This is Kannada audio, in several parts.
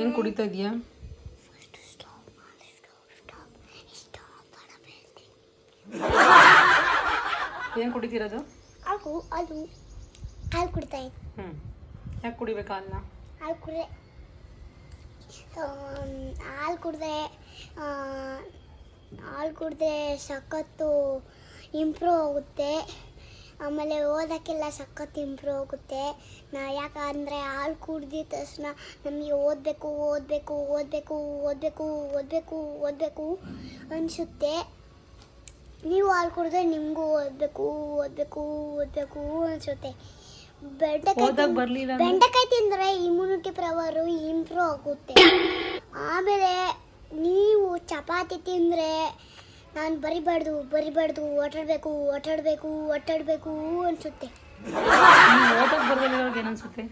ಏನು ಕುಡಿತಾ ಇದೆಯಾ? ಏನು ಕುಡಿತಿರೋದು? ಹಾಲು ಅದು ಹಾಲು ಕುಡಿತಾ ಇತ್ತು ಹ್ಞೂ ಯಾಕೆ ಕುಡಿಬೇಕು ಹಾಲನ್ನ ಹಾಲು ಕುಡಿದೆ. ಹಾಲು ಕುಡಿದ್ರೆ ಹಾಲು ಕುಡಿದ್ರೆ ಸಖತ್ತು ಇಂಪ್ರೂವ್ ಆಗುತ್ತೆ. ಆಮೇಲೆ ಓದೋಕ್ಕೆಲ್ಲ ಸಖತ್ ಇಂಪ್ರೂವ್ ಆಗುತ್ತೆ. ನಾ ಯಾಕಂದರೆ ಹಾಲು ಕುಡ್ದಿದ ತಕ್ಷಣ ನಮಗೆ ಓದಬೇಕು ಓದಬೇಕು ಓದಬೇಕು ಓದಬೇಕು ಓದಬೇಕು ಓದಬೇಕು ಅನಿಸುತ್ತೆ. ನೀವು ಹಾಲು ಕುಡಿದ್ರೆ ನಿಮಗೂ ಓದಬೇಕು ಓದಬೇಕು ಓದಬೇಕು ಅನಿಸುತ್ತೆ. ಬೆಂಡೆಕಾಯಿ? ಬೆಂಡೆಕಾಯಿ ತಿಂದರೆ ಇಮ್ಯುನಿಟಿ ಪವರು ಇಂಪ್ರೂವ್ ಆಗುತ್ತೆ. ಆಮೇಲೆ ನೀವು ಚಪಾತಿ ತಿಂದರೆ ನಾನು ಬರಿಬಾರ್ದು ಬರಿಬಾರ್ದು ಓಟಾಡಬೇಕು ಓಟಾಡಬೇಕು ಓಟಾಡಬೇಕು ಅನಿಸುತ್ತೆ. ಓದಕ್ಕೆ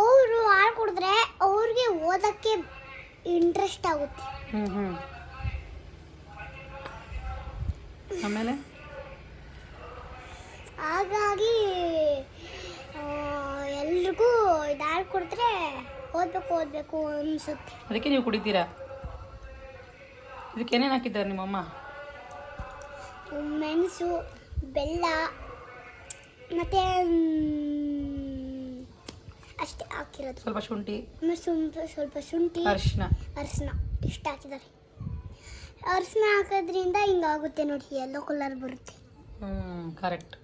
ಅವರು ಹಾಲು ಕುಡಿದ್ರೆ ಅವ್ರಿಗೆ ಓದಕ್ಕೆ ಇಂಟ್ರೆಸ್ಟ್ ಆಗುತ್ತೆ. ಹ್ಞೂ ಹ್ಞೂ ಆಮೇಲೆ? ಹಾಗಾಗಿ ಎಲ್ರಿಗೂ ಇದು ಹಾಲು ಕುಡಿದ್ರೆ ಓದಬೇಕು ಓದಬೇಕು ಅನಿಸುತ್ತೆ. ಅದಕ್ಕೆ ನೀವು ಕುಡಿತೀರಾ? ಇದಕ್ಕೆ ಏನೇನು ಹಾಕಿದ್ದಾರೆ ನಿಮ್ಮಮ್ಮ ಮೆಣಸು ಬೆಲ್ಲ ಮತ್ತೆ ಅಷ್ಟೇ ಹಾಕಿರೋದು. ಸ್ವಲ್ಪ ಶುಂಠಿ. ಸ್ವಲ್ಪ ಸ್ವಲ್ಪ ಶುಂಠಿ ಅರಿಶಿನ. ಅರಿಶಿನ ಇಷ್ಟು ಹಾಕಿದ್ದಾರೆ. ಅರಿಶಿನ ಹಾಕೋದ್ರಿಂದ ಹಿಂಗಾಗುತ್ತೆ ನೋಡಿ ಎಲ್ಲೋ ಕಲರ್ ಬರುತ್ತೆ. ಹ್ಞೂ ಕರೆಕ್ಟ್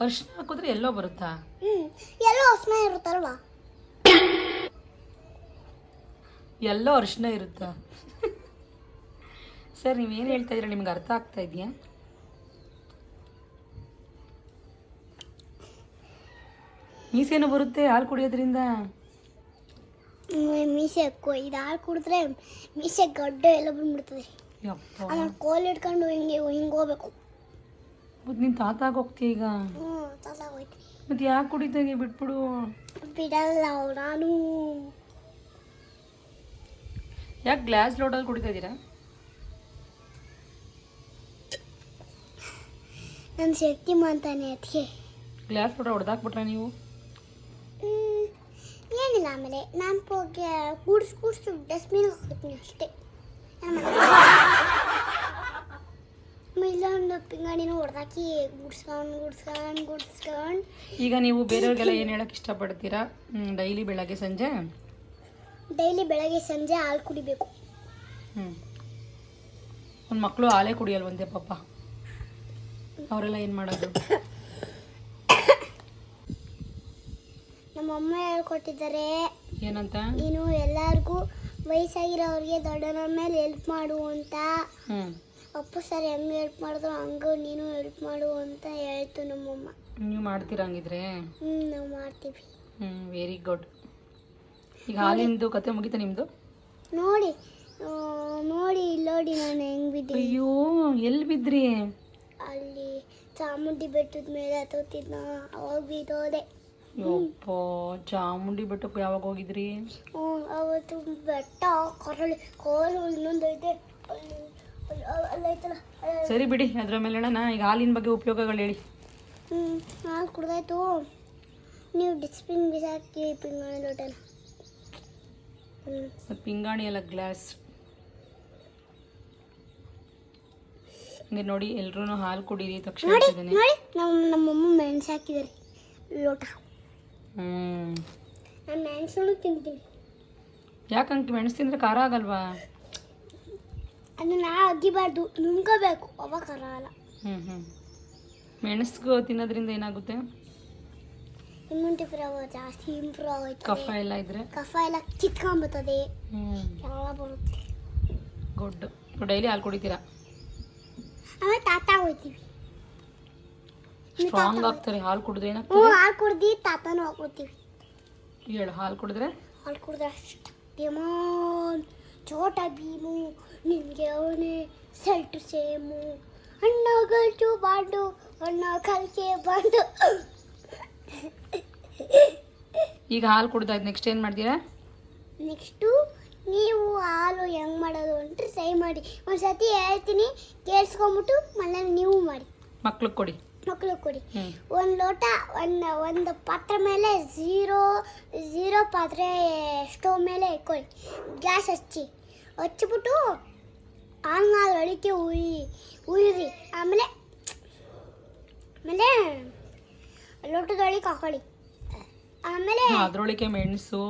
ಅರಿಶಿನ ಹಾಕಿದ್ರೆ ಎಲ್ಲೋ ಬರುತ್ತಾ? ಹ್ಞೂ ಎಲ್ಲೋ ಅರಿಶಿನ ಇರುತ್ತಲ್ವಾ? ಎಲ್ಲೋ ಅರಿಶಿನ ಇರುತ್ತಾ? ಸರ್ ನೀವೇನು ಹೇಳ್ತಾ ಇದ್ದೀರಾ? ನಿಮ್ಗೆ ಅರ್ಥ ಆಗ್ತಾ ಇದೆಯಾ? ಮೀಸೇನು ಬರುತ್ತೆ ಹಾಲು ಕುಡಿಯೋದ್ರಿಂದ? ಮೀಸೆ ಇದು ಹಾಲು ಕುಡಿದ್ರೆ ಮೀಸೆ ಗಡ್ಡೆ ಎಲ್ಲ ಬಂದ್ಬಿಡ್ತದೆ. ಕೋಲ್ ಇಟ್ಕೊಂಡು ಹಿಂಗೆ ಹಿಂಗೆ ಹೋಗ್ಬೇಕು. ಮತ್ತೆ ನೀನು ತಾತಾಗ ಹೋಗ್ತೀಯ ಈಗ? ಮತ್ತೆ ಯಾಕೆ ಕುಡಿತಾ ಬಿಟ್ಬಿಡು? ಬಿಡಲ್ಲ. ನಾನು. ಯಾಕೆ ಗ್ಲಾಸ್ ಲೋಟಲ್ಲಿ ಕುಡಿತಾ ಇದ್ದೀರಾ? ನನ್ನ ಶಕ್ತಿ ಮಾಡ್ತಾನೆ ಅದಕ್ಕೆ ಗ್ಲಾಸ್ ಕೂಡ ಹೊಡೆದಾಕ್ಬಿಟ್ರೆ ನೀವು? ಏನಿಲ್ಲ ಆಮೇಲೆ. ನಾನು ಹೋಗಿ ಕೂಡ್ಸ್ ಕೂಡ್ಸು ಡಸ್ಟ್ಬಿನ್ ಹಾಕ್ತೀನಿ ಅಷ್ಟೇ. ಇಲ್ಲೊಂದು ಪಿಂಗಾಣಿನ ಹೊಡೆದಾಕಿ ಗುಡ್ಸ್ಕೊಂಡು ಗುಡ್ಸ್ಕೊಂಡು ಗುಡ್ಸ್ಕೊಂಡು. ಈಗ ನೀವು ಬೇರೆಯವ್ರಿಗೆಲ್ಲ ಏನು ಹೇಳಕ್ಕೆ ಇಷ್ಟಪಡ್ತೀರಾ? ಡೈಲಿ ಬೆಳಗ್ಗೆ ಸಂಜೆ? ಡೈಲಿ ಬೆಳಗ್ಗೆ ಸಂಜೆ ಹಾಲು ಕುಡಿಬೇಕು. ಹ್ಞೂ ಒಂದು ಮಕ್ಕಳು ಹಾಲೇ ಕುಡಿಯಲ್ವಂತೆ ಪಾಪ. ಅವರೆಲ್ಲ ಏನು ಮಾಡೋದು? ನಮ್ಮ ಅಮ್ಮ ಹೇಳ್ಕೊಟ್ಟಿದ್ದಾರೆ. ಏನಂತ? ನೀನು ಎಲ್ಲರಿಗೂ ವಯಸ್ಸಾಗಿರೋರಿಗೆ ದೊಡ್ಡನ ಮೇಲೆ ಹೆಲ್ಪ್ ಮಾಡು ಅಂತ. ಅಪ್ಪು ಸರ್ ಹೆಂಗೆ ಹೆಲ್ಪ್ ಮಾಡಿದ್ರು ಹಂಗೆ ನೀನು ಹೆಲ್ಪ್ ಮಾಡು ಅಂತ ಹೇಳ್ತು ನಮ್ಮಮ್ಮ. ನೀವು ಮಾಡ್ತೀರಾ ಹಂಗಿದ್ರೆ? ಹ್ಞೂ ನಾವು ಮಾಡ್ತೀವಿ. ಹ್ಞೂ ವೆರಿ ಗುಡ್ ಈಗ ಹಾಲಿಂದು ಕತೆ ಮುಗಿತಾ ನಿಮ್ಮದು ನೋಡಿ ನೋಡಿ ಇಲ್ಲೋಡಿ ನಾನು ಹೆಂಗೆ ಬಿದ್ದೆ. ಅಯ್ಯೋ ಎಲ್ಲಿ ಬಿದ್ರಿ? ಅಲ್ಲಿ ಚಾಮುಂಡಿ ಬೆಟ್ಟದ ಮೇಲೆ ಹತ್ತೋತಿದ್ನ ಅವಾಗ ಬಿದ್ದೋದೆ ಯಪ್ಪ ಚಾಮುಂಡಿ ಬೆಟ್ಟಕ್ಕೆ ಯಾವಾಗ ಹೋಗಿದ್ರಿ? ಹ್ಞೂ ಅವತ್ತು ಬೆಟ್ಟ ಕರಳಿ ಕೋಲು ಇನ್ನೊಂದೈತೆ ಅಲ್ಲಿ ಅಲ್ಲಿ ಅಲ್ಲೈತಲ್ಲ ಅಲ್ಲಿ- ಸರಿ ಬಿಡಿ ಅದ್ರ ಮೇಲೆ ಹೇಳೋಣ. ಈಗ ಹಾಲಿನ ಬಗ್ಗೆ ಉಪಯೋಗಗಳು ಹೇಳಿ. ಹ್ಞೂ ಹಾಲು ಕುಡ್ದಾಯ್ತು. ನೀವು ಡಿಸ್ಪಿನ್ ಬಿಸಾಕಿ ಪಿಂಗಾಣಿ ಲೋಟನ ಹ್ಞೂ ಪಿಂಗಾಣಿ ಎಲ್ಲ ಗ್ಲಾಸ್ ಹಂಗೆ ನೋಡಿ ಎಲ್ರೂ ಹಾಲು ಕುಡೀರಿ ತಕ್ಷಣ ನೋಡಿ ನಮ್ಮ ನಮ್ಮಮ್ಮ ಮೆಣಸು ಹಾಕಿದ್ದಾರೆ. ಲೋಟ. ಹ್ಞೂ ನಾನು ಮೆಣಸನ್ನು ತಿಂತೀನಿ. ಯಾಕಂಗೆ ಮೆಣಸು ತಿಂದರೆ ಖಾರ ಆಗಲ್ವಾ? ಅದನ್ನ ಅಗಿಬಾರ್ದು ನುಂಗಬೇಕು ಅವಾಗ ಅಲ್ಲ ಹ್ಞೂ ಹ್ಞೂ ಮೆಣಸು ತಿನ್ನೋದ್ರಿಂದ ಏನಾಗುತ್ತೆ? ಇಮ್ಯುನಿಟಿ ಪವರ್ ಜಾಸ್ತಿ ಇಂಪ್ರೂವ್ ಕಫ ಎಲ್ಲ ಇದ್ರೆ? ಕಫ ಎಲ್ಲ ಕಿತ್ಕೊಂಬತ್ತದೆ ಹ್ಞೂ ಎಲ್ಲ ಬರುತ್ತೆ? ಗುಡ್. ಡೈಲಿ ಹಾಲು ಕುಡಿತೀರಾ? ಆಮೇಲೆ ತಾತ ಹೋಗ್ತೀವಿ ಸ್ಟ್ರಾಂಗ್ ಆಗ್ತಾರೆ ಹಾಲು ಕುಡಿದ್ರೆ ಹ್ಞೂ ಏನಾಗ್ತದೆ ಹಾಲು ಕುಡ್ದು ತಾತನೂ ಹೋಗ್ತೀವಿ ಹೇಳು ಹಾಲು ಕುಡಿದ್ರೆ? ಹಾಲು ಕುಡಿದ್ರೆ ಡಿಮಾನ್ ಚೋಟ ಭೀಮು ನಿಮಗೆ ಅವನೇ ಸೆಲ್ಟು ಸೇಮು. ಅಣ್ಣ ಗಲ್ಟು ಬಾಂಡು ಅಣ್ಣ ಕಲ್ಕೆ ಬಾಂಡು. ಈಗ ಹಾಲು ಕುಡ್ದಾಯ್ತು ನೆಕ್ಸ್ಟ್ ಏನು ಮಾಡ್ತೀರಾ? ನೆಕ್ಸ್ಟು ಹಾಲು ಹೆಂಗೆ ಮಾಡೋದು ಅಂತ ಟ್ರೈ ಮಾಡಿ ಒಂದು ಸತಿ ಹೇಳ್ತೀನಿ ಕೇಳಿಸ್ಕೊಂಬಿಟ್ಟು ಮನೇಲಿ ನೀವು ಮಾಡಿ ಮಕ್ಳಿಗೆ ಕೊಡಿ ಮಕ್ಕಳು ಕೊಡಿ ಹ್ಮ್ ಒಂದು ಲೋಟ ಒಂದು ಒಂದು ಪಾತ್ರೆ ಮೇಲೆ ಝೀರೋ ಝೀರೋ ಪಾತ್ರೆ ಸ್ಟವ್ ಮೇಲೆ ಇಟ್ಕೊಳ್ಳಿ ಗ್ಯಾಸ್ ಹಚ್ಚಿ ಹಚ್ಚಿಬಿಟ್ಟು ಆನ್ ಒಳಗೆ ಉಯ್ ಉಯ್ರಿ ಆಮೇಲೆ ಆಮೇಲೆ ಲೋಟದೊಳಗೆ ಹಾಕೊಳ್ಳಿ ಆಮೇಲೆ ಅದ್ರೊಳಗೆ ಮೆಣಸು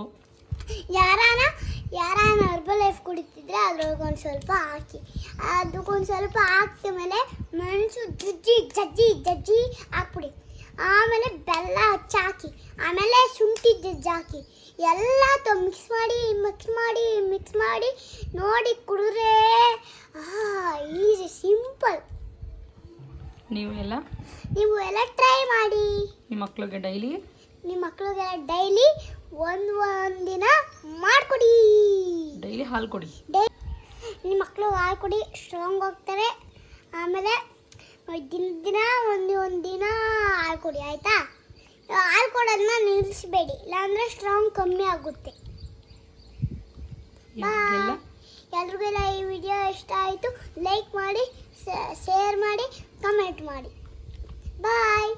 ಯಾರಾನ ಯಾರಾನ ಒಂದು ಸ್ವಲ್ಪ ಹಾಕಿ. ಅದಕ್ಕೊಂದು ಸ್ವಲ್ಪ ಹಾಕಿದ ಮೇಲೆ ಮೆಣಸು ಜಜ್ಜಿ ಜಜ್ಜಿ ಜಜ್ಜಿ ಹಾಕ್ಬಿಡಿ. ಆಮೇಲೆ ಬೆಲ್ಲ ಹಚ್ಚಾಕಿ ಆಮೇಲೆ ಶುಂಠಿ ಜಜ್ಜಿ ಹಾಕಿ. ಎಲ್ಲ ಮಿಕ್ಸ್ ಮಾಡಿ ಮಿಕ್ಸ್ ಮಾಡಿ ಮಿಕ್ಸ್ ಮಾಡಿ ನೋಡಿ ಕುಡಿದ್ರೆ ಈಸಿ ಸಿಂಪಲ್. ನೀವು ಎಲ್ಲ? ನೀವು ಎಲ್ಲ ಟ್ರೈ ಮಾಡಿ. ನಿಮ್ಮ ಮಕ್ಕಳಿಗೆ ಡೈಲಿ ನಿಮ್ಮ ಮಕ್ಕಳಿಗೆ ಡೈಲಿ ಒಂದು ಒಂದಿನ ಮಾಡಿಕೊಡಿ. ಡೈಲಿ ಹಾಲು ಕೊಡಿ. ಡೇ ನಿಮ್ಮ ಮಕ್ಕಳು ಹಾಲು ಕುಡಿ ಸ್ಟ್ರಾಂಗ್ ಹೋಗ್ತಾರೆ ಆಮೇಲೆ ದಿನ ದಿನ ಒಂದು ಒಂದು ದಿನ ಹಾಲು ಕುಡಿ ಆಯಿತಾ? ಹಾಲು ಕೊಡೋದನ್ನ ನಿಲ್ಲಿಸಬೇಡಿ ಇಲ್ಲಾಂದರೆ ಸ್ಟ್ರಾಂಗ್ ಕಮ್ಮಿ ಆಗುತ್ತೆ. ಎಲ್ರಿಗೆಲ್ಲ ಈ ವಿಡಿಯೋ ಇಷ್ಟ ಆಯಿತು ಲೈಕ್ ಮಾಡಿ ಶೇರ್ ಮಾಡಿ ಕಮೆಂಟ್ ಮಾಡಿ. ಬಾಯ್